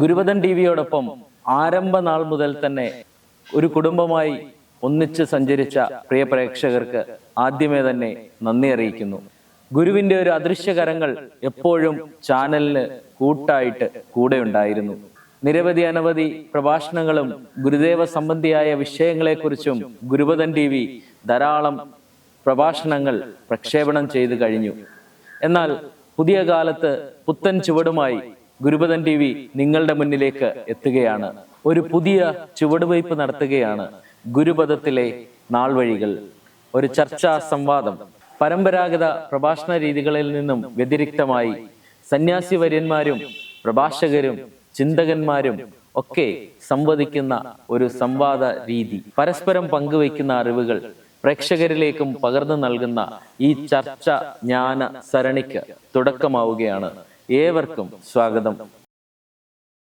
ഗുരുപദൻ T വിയോടൊപ്പം ആരംഭ നാൾ മുതൽ തന്നെ ഒരു കുടുംബമായി ഒന്നിച്ച് സഞ്ചരിച്ച പ്രിയ പ്രേക്ഷകർക്ക് ആദ്യമേ തന്നെ നന്ദി അറിയിക്കുന്നു. ഗുരുവിന്റെ ഒരു അദൃശ്യകരങ്ങൾ എപ്പോഴും ചാനലിന് കൂട്ടായിട്ട് കൂടെ ഉണ്ടായിരുന്നു. നിരവധി അനവധി പ്രഭാഷണങ്ങളും ഗുരുദേവ സംബന്ധിയായ വിഷയങ്ങളെക്കുറിച്ചും ഗുരുവദൻ ടി വി ധാരാളം പ്രഭാഷണങ്ങൾ പ്രക്ഷേപണം ചെയ്തു കഴിഞ്ഞു. എന്നാൽ പുതിയ കാലത്ത് പുത്തൻ ചുവടുമായി ഗുരുപദൻ ടി വി നിങ്ങളുടെ മുന്നിലേക്ക് എത്തുകയാണ്. ഒരു പുതിയ ചുവടുവയ്പ് നടത്തുകയാണ് ഗുരുപദത്തിലെ നാൾവഴികൾ. ഒരു ചർച്ചാ സംവാദം. പരമ്പരാഗത പ്രഭാഷണ രീതികളിൽ നിന്നും വ്യതിരിക്തമായി സന്യാസി വര്യന്മാരും പ്രഭാഷകരും ചിന്തകന്മാരും ഒക്കെ സംവദിക്കുന്ന ഒരു സംവാദ രീതി. പരസ്പരം പങ്കുവയ്ക്കുന്ന അറിവുകൾ പ്രേക്ഷകരിലേക്കും പകർന്നു നൽകുന്ന ഈ ചർച്ച ജ്ഞാന സരണിക്ക് തുടക്കമാവുകയാണ്. ഏവർക്കും സ്വാഗതം.